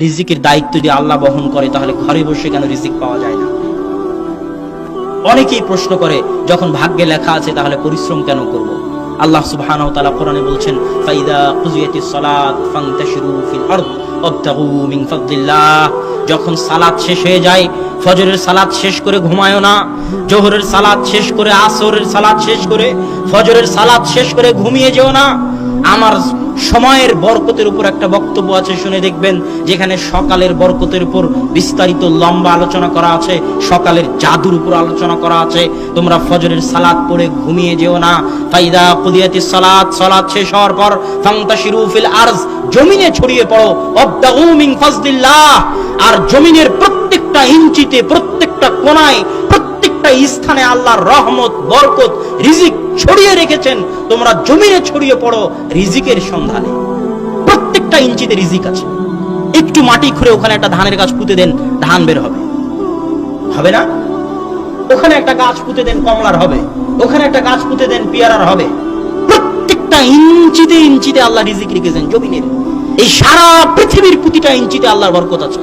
রিজিকের দায়িত্ব যদি আল্লাহ বহন করে, তাহলে ঘরে বসে কেন রিজিক পাওয়া যায় না? অনেকেই প্রশ্ন করে, যখন ভাগ্যে লেখা আছে, তাহলে পরিশ্রম কেন করব? আল্লাহ সুবহানাহু তাআলা কোরআনে বলছেন, ফাইদা কুজিয়াতিস সালাত ফান্তাশিরু ফিল আরদ ওয়াবতাগু মিন ফাদলিল্লাহ। যখন সালাত শেষ হয়ে যায়, ফজরের সালাত শেষ করে ঘুমায়ও না, জোহরের সালাত শেষ করে আসরের সালাত শেষ করে, ফজরের সালাত শেষ করে ঘুমিয়ে যেও না। আমার সময়ের বরকতের উপর একটা বক্তব্য আছে, শুনে দেখবেন, যেখানে সকালের বরকতের উপর বিস্তারিত লম্বা আলোচনা করা আছে, সকালের জাদুর উপর আলোচনা করা আছে, তোমরা ফজরের সালাদ পড়ে ঘুমিয়ে যেও না। ফাইদা কুদিয়াতি সালাদ সালাত শেষ হওয়ার পর ফান্তাশিরু ফিল আরজ, জমিনে ছড়িয়ে পড়ো ওয়াবতাগু মিন ফাজলিল্লাহ। আর জমিনের প্রত্যেকটা ইঞ্চিতে, প্রত্যেকটা কোণায় প্রত্যেকটা স্থানে আল্লাহর রহমত, বরকত, রিজিক ছড়িয়ে রেখেছেন, তোমরা জমিনে ছড়িয়ে পড়ো রিজিকের সন্ধানে। প্রত্যেকটা ইঞ্চিতে রিজিক আছে। একটু মাটি খুঁড়ে ওখানে একটা ধানের গাছ পুঁতে দেন, ধান বের হবে। হবে না? ওখানে একটা গাছ পুঁতে দেন, কমলার হবে। ওখানে একটা গাছ পুঁতে দেন, পেয়ারার হবে। প্রত্যেকটা ইঞ্চিতে ইঞ্চিতে আল্লাহ রিজিক রেখেছেন জমিনের। এই সারা পৃথিবীর প্রতিটা ইঞ্চিতে আল্লাহর বরকত আছে।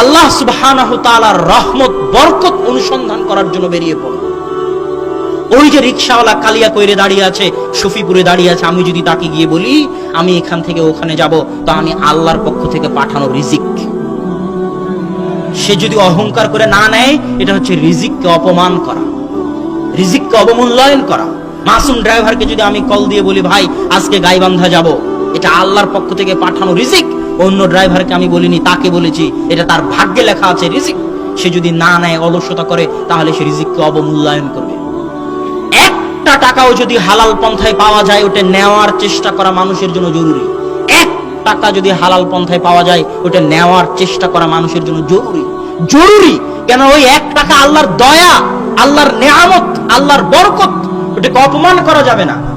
আল্লাহ তাআলার রহমত, বরকত অনুসন্ধান করার জন্য বেরিয়ে পড়ো ওই যে রিক্সাওয়ালা কালিয়া কইরে দাঁড়িয়ে আছে, শফিপুরে দাঁড়িয়ে আছে, আমি যদি তাকে গিয়ে বলি, আমি এখান থেকে ওখানে যাব, তো আমি আল্লাহর পক্ষ থেকে পাঠানো রিজিক। সে যদি অহংকার করে না নেয়, এটা হচ্ছে রিজিককে অপমান করা, রিজিককে অবমূল্যায়ন করা। মাসুম ড্রাইভারকে যদি আমি কল দিয়ে বলি, ভাই, আজকে গাইবান্ধা যাব। এটা আল্লাহর পক্ষ থেকে পাঠানো রিজিক অন্য ড্রাইভারকে আমি বলিনি, তাকে বলেছি। এটা তার ভাগ্যে লেখা আছে, রিজিক। সে যদি না নেয়, অলসতা করে, তাহলে সে রিজিককে অবমূল্যায়ন করবে। একটা টাকাও যদি হালাল পন্থায় পাওয়া যায়, ওটা নেওয়ার চেষ্টা করা মানুষের জন্য জরুরি। এক টাকা যদি হালাল পন্থায় পাওয়া যায়, ওটা নেওয়ার চেষ্টা করা মানুষের জন্য জরুরি। জরুরি! কেন ওই এক টাকা আল্লাহর দয়া, আল্লাহর নেয়ামত, আল্লাহর বরকত, ওটাকে অপমান করা যাবে না।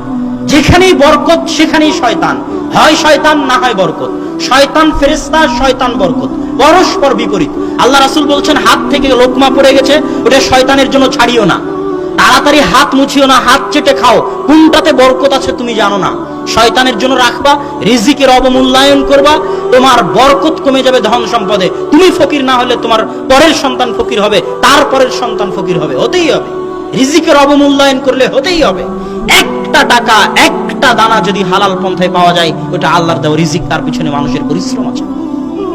যেখানেই বরকত, সেখানেই শয়তান। হয় শয়তান, না হয় বরকত। শয়তান ফেরেস্তা শয়তান বরকত। পরস্পর বিপরীত। আল্লাহ রাসূল বলছেন, হাত থেকে লোকমা পড়ে গেছে, ওটা শয়তানের জন্য ছাড়িও না। তাড়াতাড়ি হাত মুছিও না, হাত চেটে খাও। কোনটাতে বরকত আছে তুমি জানো না। শয়তানের জন্য রাখবা, রিজিকের অবমূল্যায়ন করবা, তোমার বরকত কমে যাবে ধন সম্পদে। তুমি ফকির না হলে তোমার পরের সন্তান ফকির হবে, তার পরের সন্তান ফকির হবে, হতেই হবে। রিজিকের অবমূল্যায়ন করলে হতেই হবে। একটা টাকা, একটা দানা যদি হালাল পন্থায় পাওয়া যায়, ওটা আল্লাহর দেওয়া রিজিক। তার পিছনে মানুষের পরিশ্রম আছে।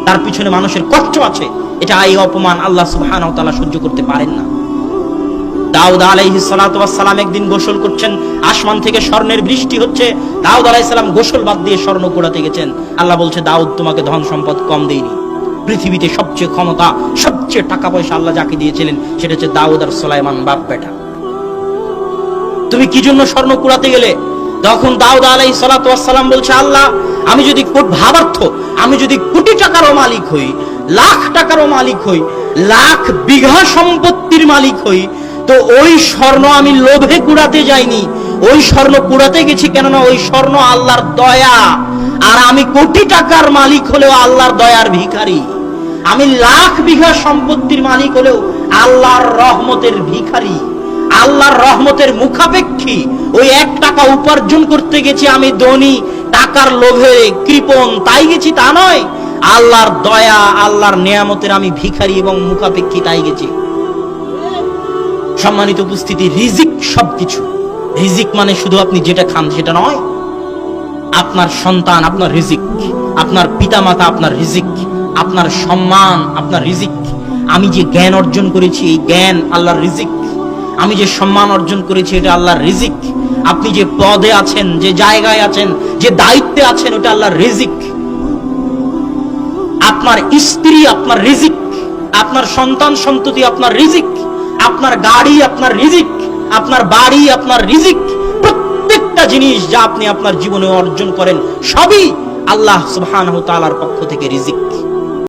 তার পিছনে মানুষের কষ্ট আছে। এটা এই অপমান আল্লাহ ওয়া সহ্য করতে পারেন না। দাউদ সালাম একদিন গোসল করছেন। আসমান থেকে স্বর্ণের বৃষ্টি হচ্ছে। দাউদ সালাম গোসল বাদ দিয়ে স্বর্ণ কুড়াতে গেছেন। আল্লাহ বলছে, দাউদ, তোমাকে ধন সম্পদ কম দেয়নি পৃথিবীতে সবচেয়ে ক্ষমতা, সবচেয়ে টাকা পয়সা আল্লাহ যাকে দিয়েছিলেন, সেটা হচ্ছে দাউদ আর সুলাইমান বাপ বেটা তুমি কি জন্য স্বর্ণ কুড়াতে গেলে? তখন দাউদ আলাই সালাম বলছে, আল্লাহ, আমি যদি ভাবার্থ, আমি যদি কোটি টাকারও মালিক হই, লাখ টাকারও মালিক হই, লাখ বিঘা সম্পত্তির মালিক হই, তো ওই স্বর্ণ আমি লোভে কুড়াতে যাইনি। ওই স্বর্ণ কুড়াতে গেছি কেননা ওই স্বর্ণ আল্লাহর দয়া। আর আমি কোটি টাকার মালিক হলেও আল্লাহর দয়ার ভিখারি। আমি লাখ বিঘা সম্পত্তির মালিক হলেও আল্লাহর রহমতের ভিখারি। আল্লাহর রহমতের মুখাপেক্ষী ওই এক টাকা উপার্জন করতে গেছি আমি ধনী, টাকার লোভে কৃপণ, তাই গেছি তা নয়। আল্লাহর দয়া, আল্লাহর নিয়ামতের আমি ভিখারি এবং মুখাপেক্ষী তাই গেছি। সম্মানিত উপস্থিতি, রিজিক সবকিছু। রিজিক মানে শুধু আপনি যেটা খান সেটা নয়। আপনার সন্তান আপনার রিজিক, আপনার পিতামাতা আপনার রিজিক, আপনার সম্মান আপনার রিজিক। আমি যে জ্ঞান অর্জন করেছি, এই জ্ঞান আল্লাহর রিজিক। আমি যে সম্মান অর্জন করেছি, এটা আল্লাহর রিজিক। আপনি যে পদে আছেন, যে জায়গায় আছেন, যে দায়িত্বে আছেন, ওটা আল্লাহর রিজিক। আপনার স্ত্রী আপনার রিজিক, আপনার সন্তান সন্ততি আপনার রিজিক, আপনার গাড়ি আপনার রিজিক, আপনার বাড়ি আপনার রিজিক, প্রত্যেকটা জিনিস যা আপনি আপনার জীবনে অর্জন করেন, সবই আল্লাহ সুবহানাহু তাআলার পক্ষ থেকে রিজিক।